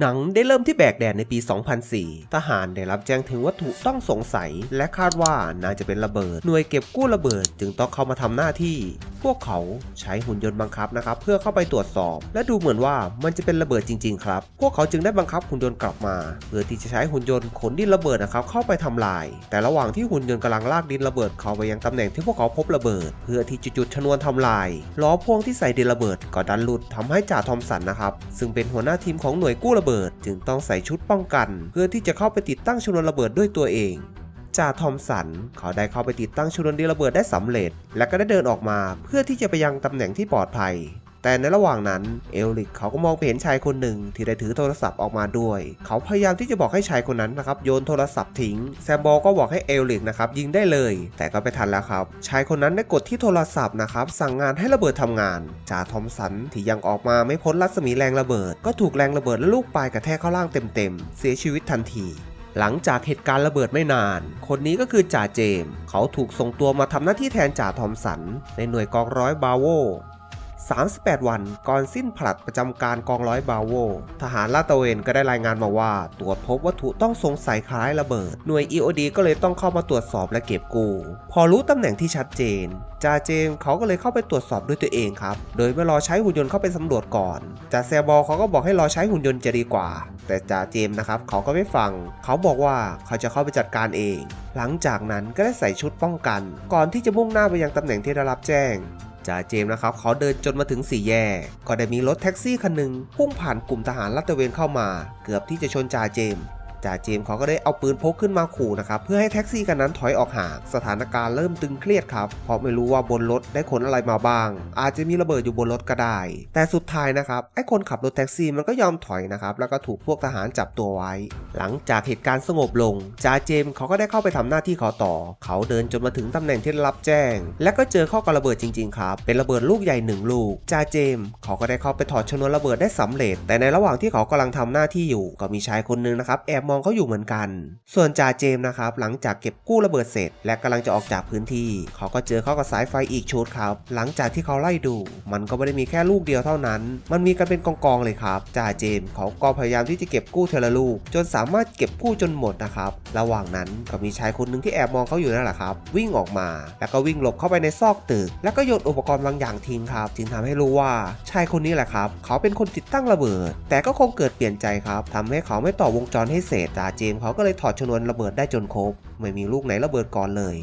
หนังได้เริ่มที่แบกแดดในปี 2004 ทหารได้รับแจ้งถึงวัตถุต้องสงสัย และคาดว่าน่าจะเป็นระเบิด หน่วยเก็บกู้ระเบิดจึงต้องเข้ามาทำหน้าที่ พวกเขาใช้หุ่นยนต์บังคับนะครับ เพื่อเข้าไปตรวจสอบ และดูเหมือนว่ามันจะเป็นระเบิดจริง ๆ ครับ พวกเขาจึงได้บังคับหุ่นยนต์กลับมา เพื่อที่จะใช้หุ่นยนต์ขนดินระเบิดนะครับเข้าไปทำลาย แต่ระหว่างที่หุ่นยนต์กำลังลากดินระเบิดเข้าไปยังตำแหน่งที่พวกเขาพบระเบิด เพื่อที่จะจุดชนวนทำลายล้อพ่วงที่ใส่ดินระเบิดก็ดันหลุดทำให้จ่าทอมสันนะครับซึ่งเป็นหัวหน้าทีมของหน่วยกู้ระบิด จึงต้องใส่ชุดป้องกัน เพื่อที่จะเข้าไปติดตั้งชนวนระเบิดด้วยตัวเองจ่าทอมสันเขาได้เข้าไปติดตั้งชนวนดินระเบิดได้สำเร็จ และก็ได้เดินออกมาเพื่อที่จะไปยังตำแหน่งที่ปลอดภัย แต่ในระหว่างนั้นเอลิกเขาก็มองไปเห็นชายคนหนึ่งที่ได้ถือโทรศัพท์ออกมาด้วย เขาพยายามที่จะบอกให้ชายคนนั้นนะครับโยนโทรศัพท์ทิ้งแซมบอลก็บอกให้เอลิกนะครับยิงได้เลย แต่ก็ไปทันแล้วครับ ชายคนนั้นได้กดที่โทรศัพท์นะครับสั่งงานให้ระเบิดทำงานจ่าทอมสันที่ยังออกมาไม่พ้นรัศมีแรงระเบิด ก็ถูกแรงระเบิดและลูกปลายกระแทกเข้าล่างเต็มๆเสียชีวิตทันทีหลังจากเหตุการณ์ระเบิดไม่นาน คนนี้ก็คือจ่าเจมส์เขาถูกส่งตัวมาทำหน้าที่แทนจ่าทอมสัน ในหน่วยกองร้อยบาโว 38 วันก่อนสิ้นผลัดประจำการกองร้อยบาโว ทหารลาดตระเวนก็ได้รายงานมาว่า ตรวจพบวัตถุต้องสงสัยคล้ายระเบิด หน่วย EOD ก็เลยต้องเข้ามาตรวจสอบและเก็บกู้ พอรู้ตำแหน่งที่ชัดเจนจ่าเจมเขาก็เลยเข้าไปตรวจสอบด้วยตัวเองครับ โดยไม่รอใช้หุ่นยนต์เข้าไปสำรวจก่อนจ่าแซบอลเขาก็บอกให้รอใช้หุ่นยนต์จะดีกว่า แต่จ่าเจมนะครับเขาก็ไม่ฟัง เขาบอกว่าเขาจะเข้าไปจัดการเอง หลังจากนั้นก็ได้ใส่ชุดป้องกัน ก่อนที่จะมุ่งหน้าไปยังตำแหน่งที่ได้รับแจ้ง จ่าเจมส์นะครับเขาเดินจนมาถึงสี่แยก ก็ได้มีรถแท็กซี่คันหนึ่งพุ่งผ่านกลุ่มทหารลาดตระเวนเข้ามา เกือบที่จะชนจ่าเจมส์ จ่าเจมส์เขาก็ได้เอาปืนพกขึ้นมาขู่นะครับเพื่อให้แท็กซี่คันนั้นถอยออกห่างสถานการณ์เริ่มตึงเครียดครับเพราะไม่รู้ว่าบนรถได้ขนอะไรมาบ้าง อาจจะมีระเบิดอยู่บนรถก็ได้ แต่สุดท้ายนะครับไอ้คนขับรถแท็กซี่มันก็ยอมถอยนะครับแล้วก็ถูกพวกทหารจับตัวไว้ หลังจากเหตุการณ์สงบลงจ่าเจมส์เขาก็ได้เข้าไปทำหน้าที่เขาต่อ เขาเดินจนมาถึงตำแหน่งที่รับแจ้ง และก็เจอข้ากับระเบิดจริงๆครับเป็นระเบิดลูกใหญ่หนึ่งลูกจ่าเจมส์เขาก็ได้เข้าไปถอดชนวนระเบิดได้สำเร็จ แต่ในระหว่างที่เขากำลังทำหน้าที่อยู่ก็มีชายคนนึงนะครับแอบมองเขาอยู่เหมือนกัน ส่วนจ่าเจมส์นะครับหลังจากเก็บกู้ระเบิดเสร็จ และกำลังจะออกจากพื้นที่ เขาก็เจอเข้ากับสายไฟอีกชุดครับ หลังจากที่เขาไล่ดู มันก็ไม่ได้มีแค่ลูกเดียวเท่านั้น มันมีกันเป็นกองๆเลยครับจ่าเจมส์เขาก็พยายามที่จะเก็บกู้เทละลูก จนสามารถเก็บกู้จนหมดนะครับระหว่างนั้นก็มีชายคนหนึ่งที่แอบมองเขาอยู่นั่นแหละครับ วิ่งออกมา แล้วก็วิ่งหลบเข้าไปในซอกตึก แล้วก็โยนอุปกรณ์บางอย่างทิ้งครับ จึงทำให้รู้ว่าชายคนนี้แหละครับ เขาเป็นคนติดตั้งระเบิด แต่ก็คงเกิดเปลี่ยนใจครับทำให้เขาไม่ต่อวงจรให้เสร็จจ่าเจมเขาก็เลยถอดชนวนระเบิดได้จนครบ ไม่มีลูกไหนระเบิดก่อนเลย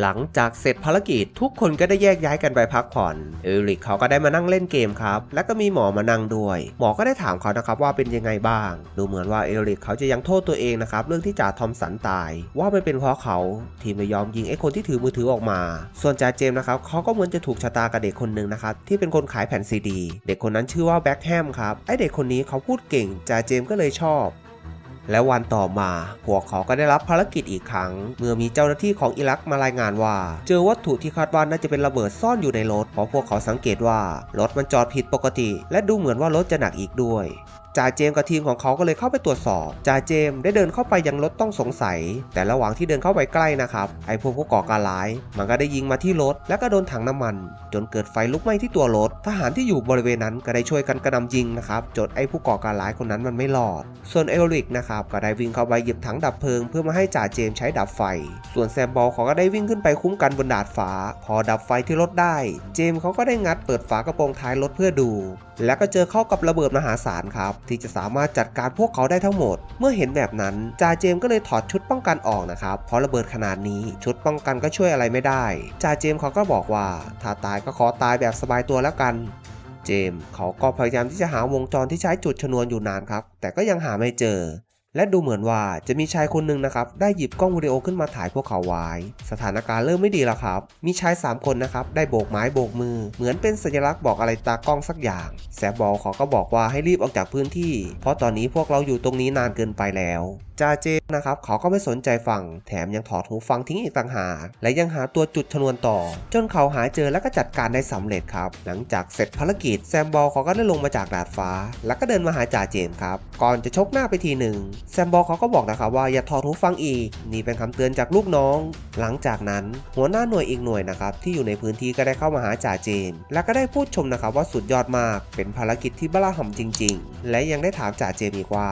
หลังจากเสร็จภารกิจทุกคนก็ได้แยกย้ายกันไปพักผ่อน เอริกเขาก็ได้มานั่งเล่นเกมครับ แล้วก็มีหมอมานั่งด้วย หมอก็ได้ถามเขานะครับว่าเป็นยังไงบ้าง ดูเหมือนว่าเอริกเขาจะยังโทษตัวเองนะครับเรื่องที่จ่าทอมสันตาย ว่ามันเป็นเพราะเขาที่ไม่ยอมยิงไอ้คนที่ถือมือถือออกมา ส่วนจ่าเจมนะครับเขาก็เหมือนจะถูกชะตากับเด็กคนหนึ่งนะครับที่เป็นคนขายแผ่นซีดี เด็กคนนั้นชื่อว่าแบ็คแฮมครับไอเด็กคนนี้เขาพูดเก่งจ่าเจมก็เลยชอบ และวันต่อมา พวกเขาก็ได้รับภารกิจอีกครั้ง เมื่อมีเจ้าหน้าที่ของอิรักมารายงานว่า เจอวัตถุที่คาดว่าน่าจะเป็นระเบิดซ่อนอยู่ในรถเพราะพวกเขาสังเกตว่ารถมันจอดผิดปกติ และดูเหมือนว่ารถจะหนักอีกด้วย จ่าเจมส์กับทีมของเขาก็เลยเข้าไปตรวจสอบจ่าเจมส์ได้เดินเข้าไปยังรถต้องสงสัย แต่ระหว่างที่เดินเข้าไปใกล้นะครับไอ้พวกผู้ก่อการร้าย มันก็ได้ยิงมาที่รถ แล้วก็โดนถังน้ำมัน จนเกิดไฟลุกไหม้ที่ตัวรถ ทหารที่อยู่บริเวณนั้นก็ได้ช่วยกันกระนำยิงนะครับจนไอ้ผู้ก่อการร้ายคนนั้นมันไม่รอด ส่วนเอลริกนะครับก็ได้วิ่งเข้าไปหยิบถังดับเพลิง เพื่อมาให้จ่าเจมส์ใช้ดับไฟ ส่วนแซมบอลเขาก็ได้วิ่งขึ้นไปคุ้มกันบนดาดฟ้า พอดับไฟที่รถได้ เจมส์เขาก็ได้งัดเปิดฝากระโปรงท้ายรถเพื่อดูและก็เจอเข้ากับระเบิดมหาศาลครับ ที่จะสามารถจัดการพวกเขาได้ทั้งหมด เมื่อเห็นแบบนั้นจ่าเจมส์ก็เลยถอดชุดป้องกันออกนะครับ เพราะระเบิดขนาดนี้ชุดป้องกันก็ช่วยอะไรไม่ได้จ่าเจมส์เขาก็บอกว่า ถ้าตายก็ขอตายแบบสบายตัวแล้วกันเจมส์เขาก็พยายามที่จะหาวงจรที่ใช้จุดชนวนอยู่นานครับ แต่ก็ยังหาไม่เจอ และดูเหมือนว่าจะมีชายคนหนึ่งนะครับได้หยิบกล้องวิดีโอขึ้นมาถ่ายพวกเขาไว้ สถานการณ์เริ่มไม่ดีแล้วครับ มีชาย 3 คนนะครับได้โบกไม้โบกมือ เหมือนเป็นสัญลักษณ์บอกอะไรตากล้องสักอย่าง แซบบอลเขาก็บอกว่าให้รีบออกจากพื้นที่ เพราะตอนนี้พวกเราอยู่ตรงนี้นานเกินไปแล้ว จาเจนะครับเขาก็ไม่สนใจฟัง แถมยังถอดหูฟังทิ้งอีกต่างหากและยังหาตัวจุดชนวนต่อ จนเขาหาเจอแล้วก็จัดการได้สำเร็จครับ หลังจากเสร็จภารกิจแซมบอลเขาก็ได้ลงมาจากดาดฟ้า แล้วก็เดินมาหาจ่าเจมส์ครับ ก่อนจะชกหน้าไปทีหนึ่งแซมบอลเขาก็บอกนะครับว่าอย่าถอดหูฟังอีก นี่เป็นคำเตือนจากลูกน้อง หลังจากนั้นหัวหน้าหน่วยอีกหน่วยนะครับที่อยู่ในพื้นที่ก็ได้เข้ามาหาจ่าเจมส์และก็ได้พูดชมนะครับว่าสุดยอดมาก เป็นภารกิจที่บ้าหำจริง ๆ และยังได้ถามจ่าเจมส์อีกว่า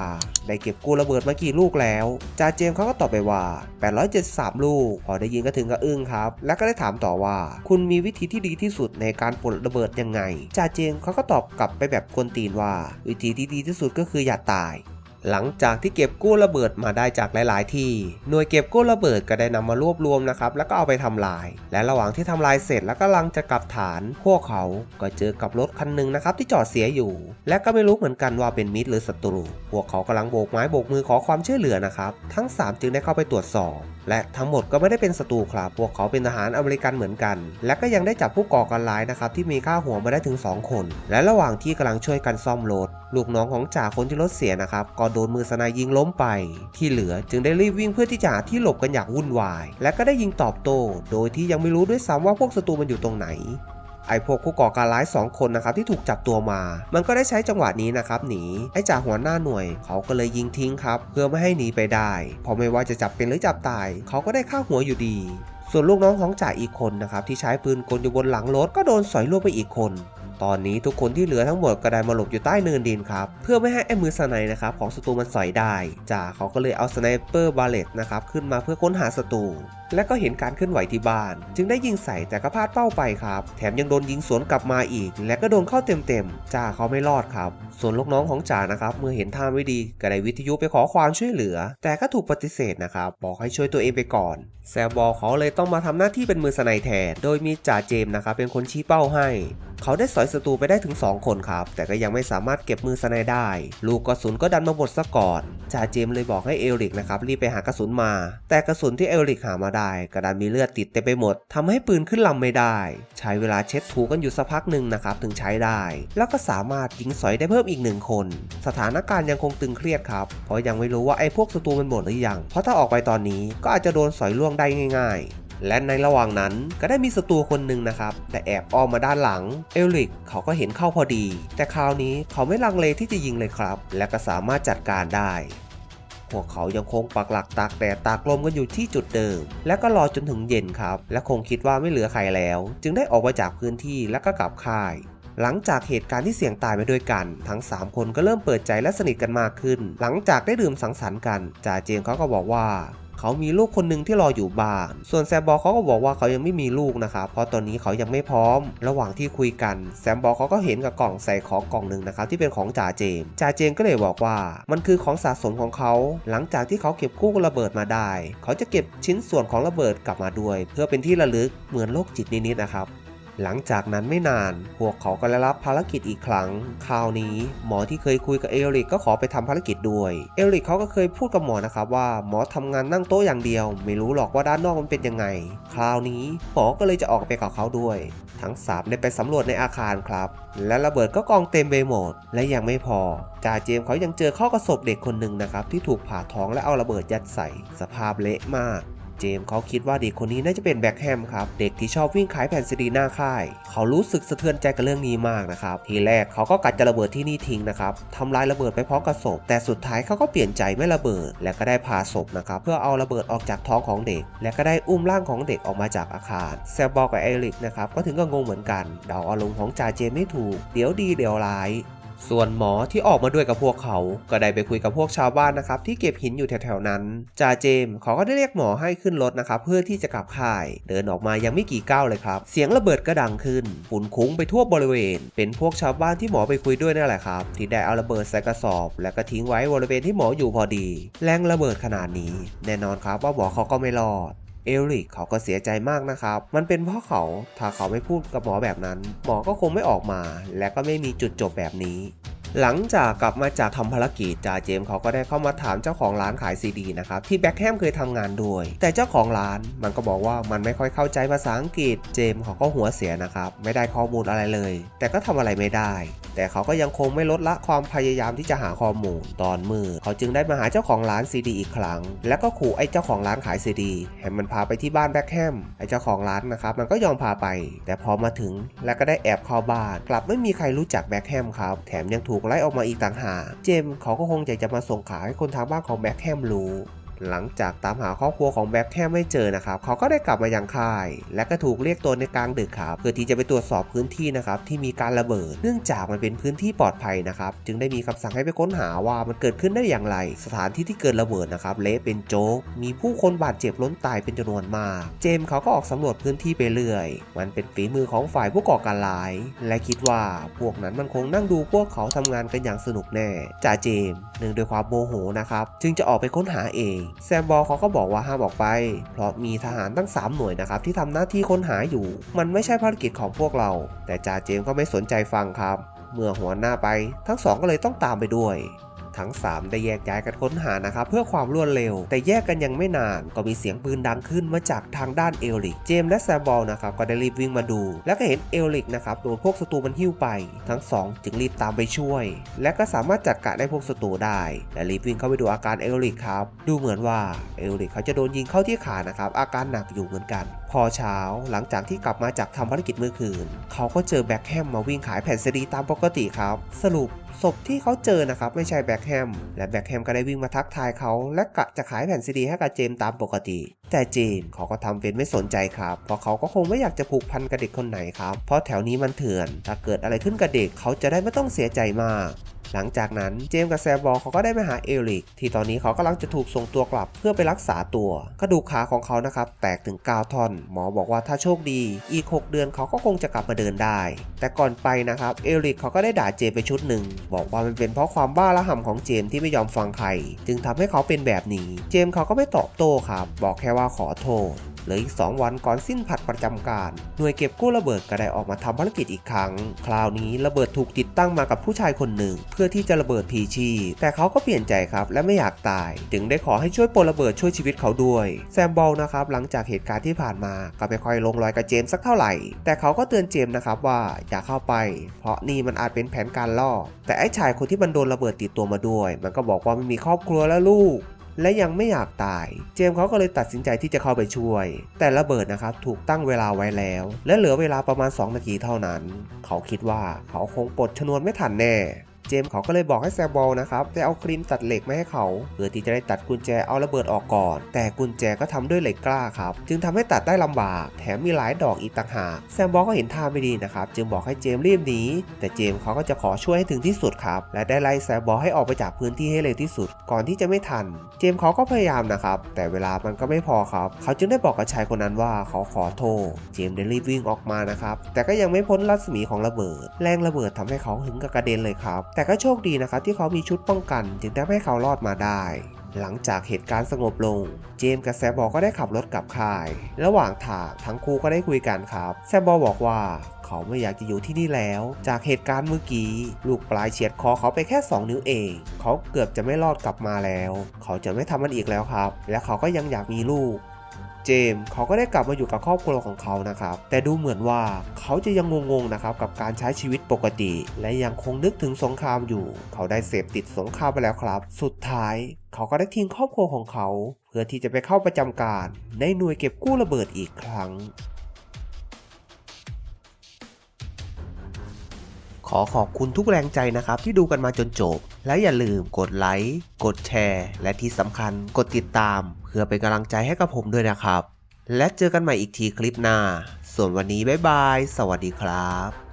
ได้เก็บกู้ระเบิดมากี่ลูกแล้วจ่าเจมเขาก็ตอบไปว่า 873 ลูก พอได้ยินก็ถึงกับอึ้งครับ แล้วก็ได้ถามต่อว่า คุณมีวิธีที่ดีที่สุดในการปลดระเบิดยังไงจ่าเจมเขาก็ตอบกลับไปแบบกวนตีนว่า วิธีที่ดีที่สุดก็คืออย่าตาย หลังจากที่เก็บกู้ระเบิดมาได้จากหลาย ๆ ที่ หน่วยเก็บกู้ระเบิดก็ได้นำมารวบรวมนะครับ แล้วก็เอาไปทำลาย และระหว่างที่ทำลายเสร็จแล้วก็กำลังจะกลับฐาน พวกเขาก็เจอกับรถคันหนึ่งนะครับที่จอดเสียอยู่ และก็ไม่รู้เหมือนกันว่าเป็นมิตรหรือศัตรู พวกเขากำลังโบกไม้โบกมือขอความช่วยเหลือนะครับ ทั้ง 3 จึงได้เข้าไปตรวจสอบและทั้งหมดก็ไม่ได้เป็นศัตรูครับ พวกเขาเป็นทหารอเมริกันเหมือนกัน และก็ยังได้จับผู้ก่อการร้ายนะครับที่มีค่าหัวมาได้ถึง 2 คน และระหว่างที่กำลังช่วยกันซ่อมรถ ลูกน้องของจ่าคนที่รถเสียนะครับ ก็โดนมือสนายยิงล้มไป ที่เหลือจึงได้รีบวิ่งเพื่อที่จะหาที่หลบกันอย่างวุ่นวาย และก็ได้ยิงตอบโต้ โดยที่ยังไม่รู้ด้วยซ้ำว่าพวกศัตรูมันอยู่ตรงไหนไอ้พวกผู้ก่อการร้าย 2 คนนะครับที่ถูกจับตัวมา มันก็ได้ใช้จังหวะนี้นะครับหนี ไอ้จ่าหัวหน้าหน่วย เขาก็เลยยิงทิ้งครับ เพื่อไม่ให้หนีไปได้เพราะไม่ว่าจะจับเป็นหรือจับตาย เขาก็ได้ฆ่าหัวอยู่ดี ส่วนลูกน้องของจ่าอีกคนนะครับที่ใช้ปืนกลอยู่บนหลังรถก็โดนสอยล่วงไปอีกคน ตอนนี้ทุกคนที่เหลือทั้งหมดก็ได้มาหลบอยู่ใต้เนินดินครับ เพื่อไม่ให้ไอ้มือสไนด์นะครับของศัตรูมันสอยได้จ่าเขาก็เลยเอาสไนเปอร์บาเลตนะครับขึ้นมาเพื่อค้นหาศัตรู และก็เห็นการเคลื่อนไหวที่บ้าน จึงได้ยิงใส่แต่ก็พลาดเป้าไปครับ แถมยังโดนยิงสวนกลับมาอีก และก็โดนเข้าเต็มๆจ่าเขาไม่รอดครับ ส่วนลูกน้องของจ่านะครับเมื่อเห็นท่าไม่ดีก็ได้วิทยุไปขอความช่วยเหลือ แต่ก็ถูกปฏิเสธนะครับบอกให้ช่วยตัวเองไปก่อนแซมบอลเขาเลยต้องมาทำหน้าที่เป็นมือสไนแทนโดยมีจ่าเจมส์นะครับเป็นคนชี้เป้าให้เขาได้สอยศัตรูไปได้ถึง 2 คนครับ แต่ก็ยังไม่สามารถเก็บมือสไนได้ ลูกกระสุนก็ดันมาหมดซะก่อนจ่าเจมส์เลยบอกให้เอลิกนะครับรีบไปหากระสุนมา แต่กระสุนที่เอลิกหามาได้กระดันมีเลือดติดเต็มไปหมดทำให้ปืนขึ้นลำไม่ได้ ใช้เวลาเช็ดถูกันอยู่สักพักหนึ่งนะครับถึงใช้ได้ แล้วก็สามารถยิงสอยได้เพิ่มอีกหนึ่งคน สถานการณ์ยังคงตึงเครียดครับ เพราะยังไม่รู้ว่าไอ้พวกศัตรูมันหมดหรือยัง เพราะถ้าออกไปตอนนี้ก็อาจจะโดนสอยล่วงได้ง่ายๆและในระหว่างนั้นก็ได้มีศัตรูคนหนึ่งนะครับ แต่แอบอ้อมมาด้านหลัง เอลิกเขาก็เห็นเข้าพอดี แต่คราวนี้เขาไม่ลังเลที่จะยิงเลยครับ และก็สามารถจัดการได้ พวกเขายังคงปักหลักตากแดดตากลมกันอยู่ที่จุดเดิม และก็รอจนถึงเย็นครับ และคงคิดว่าไม่เหลือใครแล้ว จึงได้ออกมาจากพื้นที่และก็กลับค่ายหลังจากเหตุการณ์ที่เสี่ยงตายไปด้วยกัน ทั้ง 3 คนก็เริ่มเปิดใจและสนิทกันมากขึ้น หลังจากได้ดื่มสังสรรค์กันจ่าเจมเขาก็บอกว่า เขามีลูกคนหนึ่งที่รออยู่บ้าน ส่วนแซมบอลเขาก็บอกว่าเขายังไม่มีลูกนะครับเพราะตอนนี้เขายังไม่พร้อม ระหว่างที่คุยกันแซมบอลเขาก็เห็นกับกล่องใส่ของกล่องหนึ่งนะครับที่เป็นของจ่าเจมส์จ่าเจมส์ก็เลยบอกว่า มันคือของสะสมของเขา หลังจากที่เขาเก็บกู้ระเบิดมาได้ เขาจะเก็บชิ้นส่วนของระเบิดกลับมาด้วย เพื่อเป็นที่ระลึกเหมือนโรคจิตนิดๆนะครับ หลังจากนั้นไม่นาน พวกเขาก็ได้รับภารกิจอีกครั้ง คราวนี้หมอที่เคยคุยกับเอริกก็ขอไปทำภารกิจด้วย เอริกเขาก็เคยพูดกับหมอนะครับว่าหมอทำงานนั่งโต๊ะอย่างเดียว ไม่รู้หรอกว่าด้านนอกมันเป็นยังไง คราวนี้หมอก็เลยจะออกไปกับเขาด้วย ทั้งสามได้ไปสำรวจในอาคารครับ และระเบิดก็กองเต็มไปหมด และยังไม่พอจ่าเจมเขายังเจอข้อกระสบเด็กคนหนึ่งนะครับที่ถูกผ่าท้องและเอาระเบิดยัดใส่ สภาพเละมาก เจมส์เขาคิดว่าเด็กคนนี้น่าจะเป็นแบ็คแฮมครับ เด็กที่ชอบวิ่งขายแผ่นซีดีหน้าค่าย เขารู้สึกสะเทือนใจกับเรื่องนี้มากนะครับ ทีแรกเขาก็กัดจะระเบิดที่นี่ทิ้งนะครับทำลายระเบิดไปพร้อมกับศพ แต่สุดท้ายเขาก็เปลี่ยนใจไม่ระเบิด และก็ได้พาศพนะครับเพื่อเอาระเบิดออกจากท้องของเด็ก และก็ได้อุ้มร่างของเด็กออกมาจากอาคารแซมบอกกับเอริกนะครับก็ถึงก็งงเหมือนกันเดาอารมณ์ของจ่าเจมส์ไม่ถูก เดี๋ยวดีเดี๋ยวร้าย ส่วนหมอที่ออกมาด้วยกับพวกเขา ก็ได้ไปคุยกับพวกชาวบ้านนะครับที่เก็บหินอยู่แถวๆนั้นจ่าเจมส์เขาก็ได้เรียกหมอให้ขึ้นรถนะครับเพื่อที่จะกลับค่าย เดินออกมายังไม่กี่ก้าวเลยครับ เสียงระเบิดก็ดังขึ้นฝุ่นคุ้งไปทั่วบริเวณ เป็นพวกชาวบ้านที่หมอไปคุยด้วยนั่นแหละครับ ที่ได้เอาระเบิดใส่กระสอบ แล้วก็ทิ้งไว้บริเวณที่หมออยู่พอดี แรงระเบิดขนาดนี้ แน่นอนครับว่าหมอเขาก็ไม่รอด เอริกเขาก็เสียใจมากนะครับ มันเป็นเพราะเขา ถ้าเขาไม่พูดกับหมอแบบนั้น หมอก็คงไม่ออกมา และก็ไม่มีจุดจบแบบนี้ หลังจากกลับมาจากทำภารกิจจ่าเจมส์เขาก็ได้เข้ามาถามเจ้าของร้านขายซีดีนะครับ ที่แบ็คแฮมเคยทำงานด้วย แต่เจ้าของร้านมันก็บอกว่ามันไม่ค่อยเข้าใจภาษาอังกฤษ เจมส์เขาก็หัวเสียนะครับ ไม่ได้ข้อมูลอะไรเลย แต่ก็ทำอะไรไม่ได้ แต่เขาก็ยังคงไม่ลดละความพยายามที่จะหาข้อมูล ตอนมืดเขาจึงได้มาหาเจ้าของร้านซีดีอีกครั้ง แล้วก็ขู่ไอ้เจ้าของร้านขายซีดีให้มันพาไปที่บ้านแบ็คแฮมไอ้เจ้าของร้านนะครับมันก็ยอมพาไป แต่พอมาถึงแล้วก็ได้แอบเข้าบ้านกลับไม่มีใครรู้จักแบ็คแฮมครับแถมยังถูกไล่ออกมาอีกต่างหากเจมเขาก็คงอยากจะมาส่งขาวให้คนทางบ้านของแบ็คแฮมรู้ หลังจากตามหาครอบครัวของแบ็คแฮมไม่เจอนะครับเขาก็ได้กลับมายังค่าย และก็ถูกเรียกตัวในกลางดึกครับเพื่อที่จะไปตรวจสอบพื้นที่นะครับที่มีการระเบิด เนื่องจากมันเป็นพื้นที่ปลอดภัยนะครับจึงได้มีคำสั่งให้ไปค้นหาว่ามันเกิดขึ้นได้อย่างไร สถานที่ที่เกิดระเบิดนะครับเละเป็นโจ๊กมีผู้คนบาดเจ็บล้นตายเป็นจำนวนมาก เจมเขาก็ออกสำรวจพื้นที่ไปเรื่อย มันเป็นฝีมือของฝ่ายผู้ก่อการร้าย และคิดว่าพวกนั้นมันคงนั่งดูพวกเขาทำงานกันอย่างสนุกแน่จ่าเจมเนื่องด้วยความโมโหนะครับ จึงจะออกไปค้นหาเองแซมบอลเขาก็บอกว่าห้ามออกไป เพราะมีทหารตั้ง 3 หน่วยนะครับที่ทำหน้าที่ค้นหาอยู่ มันไม่ใช่ภารกิจของพวกเรา แต่จ่าเจมก็ไม่สนใจฟังครับ เมื่อหัวหน้าไป ทั้งสองก็เลยต้องตามไปด้วย ทั้ง 3 ได้แยกย้ายกันค้นหานะครับเพื่อความรวดเร็ว แต่แยกกันยังไม่นาน ก็มีเสียงปืนดังขึ้นมาจากทางด้านเอลลิก เจมส์และแซมบอลนะครับก็ได้รีบวิ่งมาดู แล้วก็เห็นเอลลิกนะครับโดนพวกศัตรูมันหิ้วไป ทั้งสองจึงรีบตามไปช่วย และก็สามารถจัดการได้พวกศัตรูได้และรีบวิ่งเข้าไปดูอาการเอลลิกครับดูเหมือนว่าเอลลิกเขาจะโดนยิงเข้าที่ขานะครับอาการหนักอยู่เหมือนกัน พอเช้าหลังจากที่กลับมาจากทำภารกิจเมื่อคืน เขาก็เจอแบ็คแฮมมาวิ่งขายแผ่นซีดีตามปกติครับ สรุป ศพที่เขาเจอนะครับไม่ใช่แบ็คแฮมและแบ็คแฮมก็ได้วิ่งมาทักทายเขาและกะจะขายแผ่นซีดีให้กับเจมส์ตามปกติ แต่เจมส์เขาก็ทำเป็นไม่สนใจครับ เพราะเขาก็คงไม่อยากจะผูกพันกับเด็กคนไหนครับ เพราะแถวนี้มันเถื่อน ถ้าเกิดอะไรขึ้นกับเด็กเขาจะได้ไม่ต้องเสียใจมาก หลังจากนั้นเจมส์กับแซมบอลเขาก็ได้ไปหาเอลิก ที่ตอนนี้เขากำลังจะถูกส่งตัวกลับเพื่อไปรักษาตัว กระดูกขาของเขานะครับ แตกถึง9ท่อน หมอบอกว่าถ้าโชคดีอีก 6 เดือนเขาก็คงจะกลับมาเดินได้ แต่ก่อนไปนะครับเอลิกเขาก็ได้ด่าเจมไปชุดหนึ่งบอกว่ามันเป็นเพราะความบ้าระห่ำของเจมที่ไม่ยอมฟังใคร จึงทำให้เขาเป็นแบบนี้ เจมเขาก็ไม่ตอบโต้ครับบอกแค่ว่าขอโทษ เหลืออีก 2 วันก่อนสิ้นผัดประจำการ หน่วยเก็บกู้ระเบิดก็ได้ออกมาทำภารกิจอีกครั้ง คราวนี้ระเบิดถูกติดตั้งมากับผู้ชายคนหนึ่ง เพื่อที่จะระเบิดพีชี แต่เขาก็เปลี่ยนใจครับ และไม่อยากตาย จึงได้ขอให้ช่วยปลระเบิดช่วยชีวิตเขาด้วย แซมบอลนะครับหลังจากเหตุการณ์ที่ผ่านมาก็ไม่ค่อยลงรอยกับเจมสักเท่าไหร่ แต่เขาก็เตือนเจมนะครับว่าอย่าเข้าไป เพราะนี่มันอาจเป็นแผนการล่อ แต่ไอ้ชายคนที่มันโดนระเบิดติดตัวมาด้วย มันก็บอกว่ามันมีครอบครัวและลูก และยังไม่อยากตาย เจมส์เขาก็เลยตัดสินใจที่จะเข้าไปช่วย แต่ระเบิดนะครับถูกตั้งเวลาไว้แล้ว และเหลือเวลาประมาณ 2 นาทีเท่านั้น เขาคิดว่าเขาคงปลดชนวนไม่ทันแน่ เจมเขาก็เลยบอกให้แซมบอลนะครับได้เอาครีมตัดเหล็กมาให้เขา เพื่อที่จะได้ตัดกุญแจเอาระเบิดออกก่อน แต่กุญแจก็ทำด้วยเหล็กกล้าครับ จึงทำให้ตัดได้ลำบาก แถมมีหลายดอกอีกต่างหากแซมบอลก็เห็นท่าไม่ดีนะครับ จึงบอกให้เจมรีบหนีแต่เจมเขาก็จะขอช่วยให้ถึงที่สุดครับ และได้ไล่แซมบอลให้ออกไปจากพื้นที่ให้เร็วที่สุด ก่อนที่จะไม่ทัน เจมเขาก็พยายามนะครับ แต่เวลามันก็ไม่พอครับ เขาจึงได้บอกกับชายคนนั้นว่าเขาขอโทษ เจมได้รีบวิ่งออกมานะครับ แต่ก็ยังไม่พ้นรัศมีของระเบิด แรงระเบิดทำให้เขาถึงกับกระเด็นเลยครับแแต่ก็โชคดีนะครับที่เขามีชุดป้องกัน จึงทำให้เขารอดมาได้ หลังจากเหตุการณ์สงบลง เจมส์กับแซมบอก็ได้ขับรถกลับค่าย ระหว่างทางทั้งคู่ก็ได้คุยกันครับ แซมบอบอกว่าเขาไม่อยากจะอยู่ที่นี่แล้ว จากเหตุการณ์เมื่อกี้ ลูกปลายเฉียดคอเขาไปแค่ 2 นิ้วเอง เขาเกือบจะไม่รอดกลับมาแล้ว เขาจะไม่ทำมันอีกแล้วครับ และเขาก็ยังอยากมีลูก เจมส์เขาก็ได้กลับมาอยู่กับครอบครัวของเขานะครับ แต่ดูเหมือนว่าเขาจะยังงงๆนะครับกับการใช้ชีวิตปกติ และยังคงนึกถึงสงครามอยู่ เขาได้เสพติดสงครามไปแล้วครับ สุดท้ายเขาก็ได้ทิ้งครอบครัวของเขา เพื่อที่จะไปเข้าประจำการ ในหน่วยเก็บกู้ระเบิดอีกครั้ง ขอขอบคุณทุกแรงใจนะครับที่ดูกันมาจนจบ และอย่าลืมกดไลค์ กดแชร์ และที่สำคัญกดติดตาม เพื่อเป็นกำลังใจให้กับผมด้วยนะครับ และเจอกันใหม่อีกทีคลิปหน้า ส่วนวันนี้บ๊ายบาย สวัสดีครับ